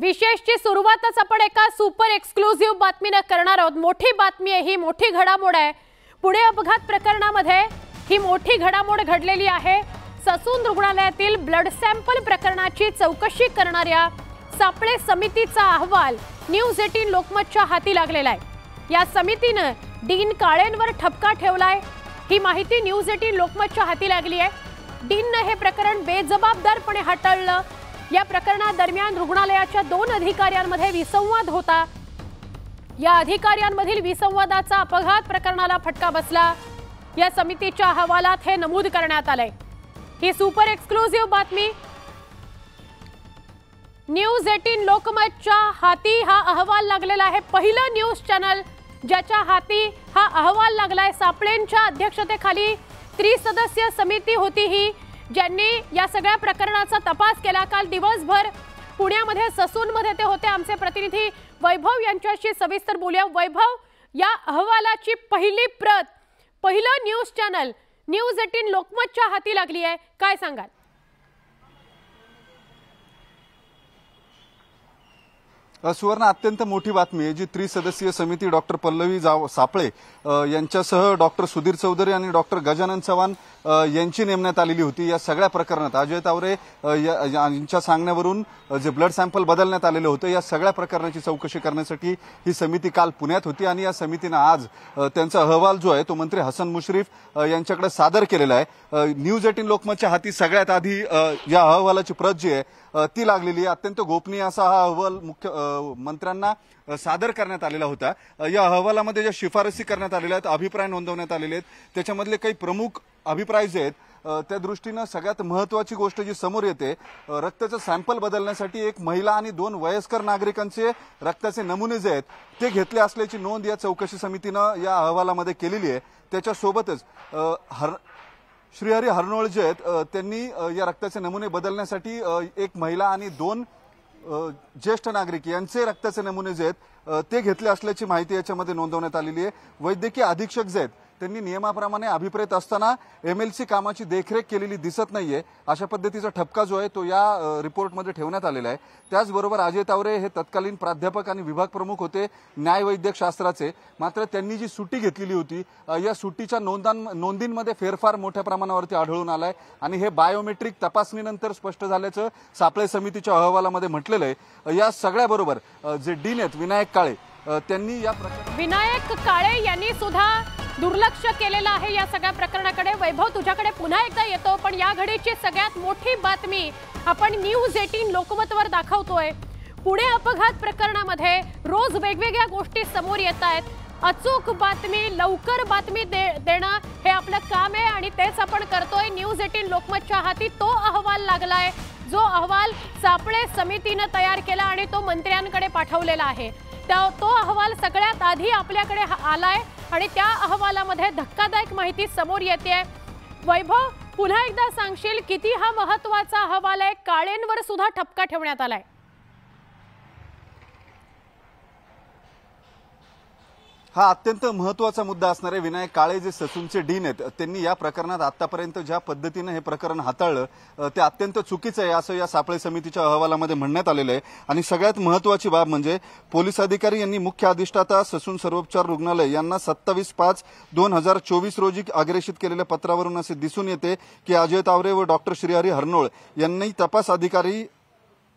विशेषची सुरुवातच आपण एका सुपर एक्सक्लुझिव्ह बातमीनं करणार आहोत. मोठी बातमी आहे ही मोठी घडामोड आहे. पुणे अपघात प्रकरणामध्ये ही मोठी घडामोड घडलेली आहे. ससून रुग्णालयातील ब्लड सॅम्पल प्रकरणाची चौकशी करणाऱ्या सापळे समितीचा अहवाल न्यूज एटीन लोकमतच्या हाती लागलेला आहे. या समितीनं डीन काळेंवर ठपका ठेवलाय. ही माहिती न्यूज एटीन लोकमतच्या हाती लागली आहे. डीननं हे प्रकरण बेजबाबदारपणे हाताळलं. या प्रकरणादरम्यान रुग्णालयाच्या दोन अधिकाऱ्यांमध्ये विसंवाद होता. या अधिकाऱ्यांमधील विसंवादाचा अपघात प्रकरणाला फटका बसला. या समितीच्या अहवालात हे नमूद करण्यात आलंय. ही सुपर एक्सक्लुझिव्ह बातमी. न्यूज एटीन लोकमतच्या हाती हा अहवाल लागलेला आहे. पहिलं न्यूज चॅनल ज्याच्या हाती हा अहवाल लागलाय. सापळेंच्या अध्यक्षतेखाली त्रिसदस्य समिती होती ही. ज्यांनी या सगळ्या प्रकरणाचा तपास केला. काल दिवसभर पुण्यामध्ये ससूनमध्ये ते होते आमचे प्रतिनिधी वैभव यांच्याशी सविस्तर बोलूया. वैभव या अहवालाची पहिली प्रत पहिलं न्यूज चॅनल न्यूज एटीन लोकमतच्या हाती लागली आहे काय सांगाल? सुवर्ण अत्यंत मोठी बातमी आहे जी त्रिसदस्यीय समिती डॉक्टर पल्लवी जाव सापळे यांच्यासह डॉक्टर सुधीर चौधरी आणि डॉक्टर गजानन चव्हाण यांची नेमण्यात आलेली होती. या सगळ्या प्रकरणात अजय तावरे या- यांच्या सांगण्यावरून जे ब्लड सॅम्पल बदलण्यात आलेलं होतं या सगळ्या प्रकरणाची चौकशी करण्यासाठी ही समिती काल पुण्यात होती आणि या समितीनं आज त्यांचा अहवाल जो आहे तो मंत्री हसन मुश्रीफ यांच्याकडे सादर केलेला आहे. न्यूज एटीन लोकमतच्या हाती सगळ्यात आधी या अहवालाची प्रत जी आहे ती लागलेली आहे. अत्यंत गोपनीय असा हा अहवाल मुख्य मंत्र्यांना सादर करण्यात आलेला होता. या अहवालामध्ये ज्या शिफारसी करण्यात आलेल्या आहेत अभिप्राय नोंदवण्यात आलेले आहेत त्याच्यामधले काही प्रमुख अभिप्राय जे आहेत त्या दृष्टीनं सगळ्यात महत्वाची गोष्ट जी समोर येते रक्ताचं सॅम्पल बदलण्यासाठी एक महिला आणि दोन वयस्कर नागरिकांचे रक्ताचे नमुने जे आहेत ते घेतले असल्याची नोंद या चौकशी समितीनं या अहवालामध्ये केलेली आहे. त्याच्यासोबतच हर श्रीहरी हरनोळ जे आहेत त्यांनी या रक्ताचे नमुने बदलण्यासाठी एक महिला आणि दोन ज्येष्ठ नागरिक यांचे रक्ताचे नमुने जे आहेत ते घेतले असल्याची माहिती याच्यामध्ये नोंदवण्यात आलेली आहे. वैद्यकीय अधीक्षक जे आहेत त्यांनी नियमाप्रमाणे अभिप्रेत असताना एम एल सी कामाची देखरेख केलेली दिसत नाहीये. अशा पद्धतीचा ठपका जो आहे तो या रिपोर्टमध्ये ठेवण्यात आलेला आहे. त्याचबरोबर अजय तावरे हे तत्कालीन प्राध्यापक आणि विभाग प्रमुख होते न्यायवैद्यकशास्त्राचे मात्र त्यांनी जी सुट्टी घेतलेली होती या सुट्टीच्या नोंदां नोंदींमध्ये फेरफार मोठ्या प्रमाणावरती आढळून आलाय आणि हे बायोमेट्रिक तपासणीनंतर स्पष्ट झाल्याचं सापळे समितीच्या अहवालामध्ये म्हटलेलं आहे. या सगळ्याबरोबर जे डीन आहेत विनायक काळे त्यांनी या प्रकार विनायक काळे यांनी सुद्धा दुर्लक्ष केलेलं आहे या सगळ्या प्रकरणाकडे. वैभव तुझ्याकडे पुन्हा एकदा येतो पण या घडीची सगळ्यात मोठी बातमी आपण न्यूज एटीन लोकमतवर दाखवतोय. पुणे अपघात प्रकरणामध्ये रोज वेगवेगळ्या गोष्टी समोर येत आहेत. अचूक बातमी लवकर बातमी दे- देणं हे आपलं काम आहे आणि तेच आपण करतोय. न्यूज एटीन लोकमतच्या हाती तो अहवाल लागलाय. जो अहवाल सापळे समितीनं तयार केला आणि तो मंत्र्यांकडे पाठवलेला आहे. त्या- तो अहवाल सगळ्यात आधी आपल्याकडे आलाय. आणि त्या अहवालामध्ये धक्कादायक माहिती समोर येते. आहे वैभव पुन्हा एकदा सांगशील किती हा महत्त्वाचा अहवाल आहे? काळेंवर सुद्धा ठपका ठेवण्यात आलाय. हा अत्यंत महत्त्वाचा मुद्दा असणारे विनायक काळे जे ससूनचे डीन आहेत त्यांनी या प्रकरणात आतापर्यंत ज्या पद्धतीनं हे प्रकरण हाताळलं ते अत्यंत चुकीचं आहे असं या सापळे समितीच्या अहवालामध्ये म्हणण्यात आलेलं आहे. आणि सगळ्यात महत्वाची बाब म्हणजे पोलीस अधिकारी यांनी मुख्य अधिष्ठाता ससून सर्वोपचार रुग्णालय यांना सत्तावीस पाच दोन हजार चोवीस रोजी अग्रेषित केलेल्या पत्रावरून असे दिसून येते की अजय तावरे व डॉक्टर श्रीहरी हरनोळ यांनी तपास अधिकारी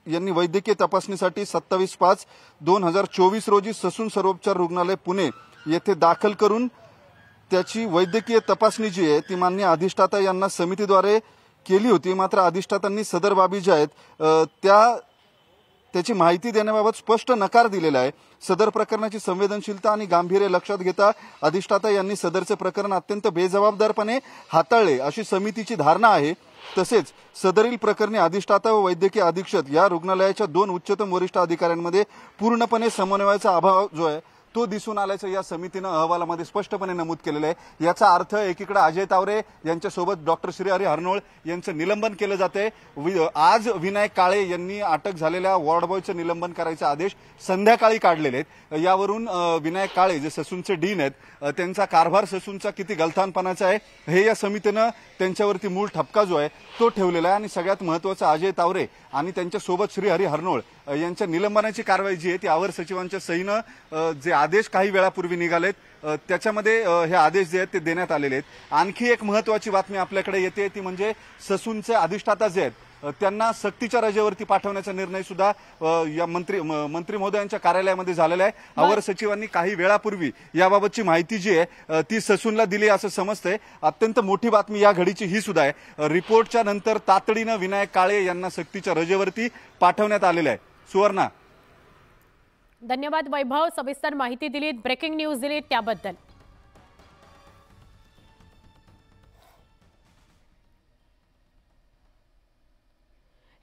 यांनी वैद्यकीय तपासणीसाठी सत्तावीस पाच दोन हजार चोवीस रोजी ससून सर्वोपचार रुग्णालय पुणे येथे दाखल करून त्याची वैद्यकीय तपासणी जी आहे ती मान्य अधिष्ठाता यांना समितीद्वारे केली होती. मात्र अधिष्ठातांनी सदर बाबी ज्या आहेत त्या त्याची माहिती देण्याबाबत स्पष्ट नकार दिलेला आहे. सदर प्रकरणाची संवेदनशीलता आणि गांभीर्य लक्षात घेता अधिष्ठाता यांनी सदरचे प्रकरण अत्यंत बेजबाबदारपणे हाताळले अशी समितीची धारणा आहे. तसेच सदरील प्रकरणी अधिष्ठाता व वैद्यकीय अधीक्षक या रुग्णालयाच्या दोन उच्चतम वरिष्ठ अधिकाऱ्यांमध्ये पूर्णपणे समन्वयाचा अभाव जो आहे तो दिसून आल्याचं या समितीनं अहवालामध्ये स्पष्टपणे नमूद केलेलं आहे. याचा अर्थ एकीकडे अजय तावरे यांच्यासोबत डॉक्टर श्रीहरी हरनोळ यांचं निलंबन केलं जाते वि- आज विनायक काळे यांनी अटक झालेल्या वॉर्ड बॉयचं निलंबन करायचे आदेश संध्याकाळी काढलेले आहेत. यावरून विनायक काळे जे ससूनचे डीन आहेत त्यांचा कारभार ससूनचा किती गलथानपणाचा आहे हे या समितीनं त्यांच्यावरती मूळ ठपका जो आहे तो ठेवलेला आहे. आणि सगळ्यात महत्वाचं अजय तावरे आणि त्यांच्यासोबत श्री हरी हरनोळ यांच्या निलंबनाची कारवाई जी आहे ती आवर सचिवांच्या सहीनं जे आदेश काही वेळापूर्वी निघालेत त्याच्यामध्ये हे आदेश जे आहेत ते देण्यात आलेले आहेत. आणखी एक महत्वाची बातमी आपल्याकडे येते ती म्हणजे ससूनचे अधिष्ठाता जे आहेत त्यांना सक्तीच्या रजेवरती पाठवण्याचा निर्णय सुद्धा या मंत्री मंत्री महोदयांच्या कार्यालयामध्ये झालेला आहे. अवर सचिवांनी काही वेळापूर्वी याबाबतची माहिती जी आहे ती ससूनला दिली असं समजतंय. अत्यंत मोठी बातमी या घडीची ही सुद्धा आहे. रिपोर्टच्या नंतर तातडीनं विनायक काळे यांना सक्तीच्या रजेवरती पाठवण्यात आलेलं आहे. सुवर्णा. धन्यवाद वैभव सविस्तर माहिती दिलीत ब्रेकिंग न्यूज दिलीत त्याबद्दल.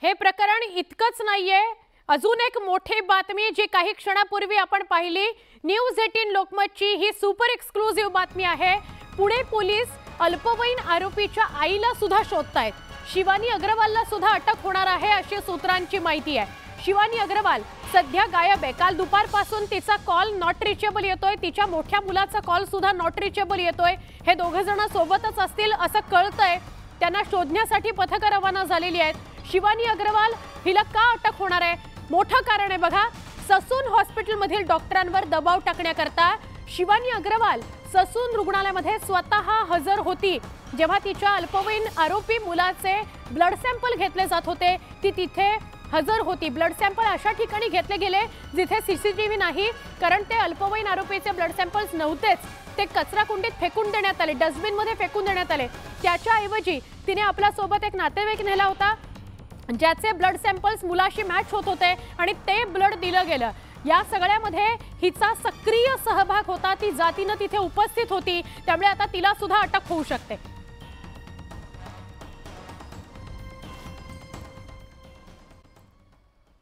हे प्रकरण इतकंच नाहीये. अजून एक मोठी बातमी जी काही क्षणापूर्वी आपण पाहिली न्यूज एटीन लोकमतची ही सुपर एक्सक्लुझिव्ह बातमी आहे. पुणे पोलीस अल्पवयीन आरोपीच्या आईला सुद्धा शोधतायत. शिवानी अग्रवालला सुद्धा अटक होणार आहे अशी सूत्रांची माहिती आहे. शिवानी अग्रवाल सध्या गायब आहे. काल दुपारपासून तिचा कॉल नॉट रिचेबल येतोय. तिच्या मोठ्या मुलाचा कॉल सुद्धा नॉट रिचेबल येतोय. हे दोघं जण सोबतच असतील असं कळतंय. त्यांना शोधण्यासाठी पथकं रवाना झालेली आहेत. शिवानी अग्रवाल हिला का अटक होणार आहे? मोठं कारण आहे बघा ससून हॉस्पिटलमधील डॉक्टरांवर दबाव टाकण्याकरता शिवानी अग्रवाल ससून रुग्णालयामध्ये स्वतः हजर होती. जेव्हा तिच्या अल्पवयीन आरोपी मुलाचे ब्लड सॅम्पल घेतले जात होते ती तिथे हजर होती. ब्लड सॅम्पल अशा ठिकाणी घेतले गेले जिथे सीसीटीव्ही नाही कारण ते अल्पवयीन आरोपीचे ब्लड सॅम्पल्स नव्हतेच. ते कचरा कुंडीत फेकून देण्यात आले डस्टबिनमध्ये फेकून देण्यात आले. त्याच्याऐवजी तिने आपल्यासोबत एक नातेवाईक नेला होता. ज्याचे ब्लड सॅम्पल्स मुलाशी मॅच होत होते आणि ते ब्लड दिलं गेलं. या सगळ्यामध्ये हिचा सक्रिय सहभाग होता ती जातीनं तिथे उपस्थित होती त्यामुळे आता तिला सुद्धा अटक होऊ शकते.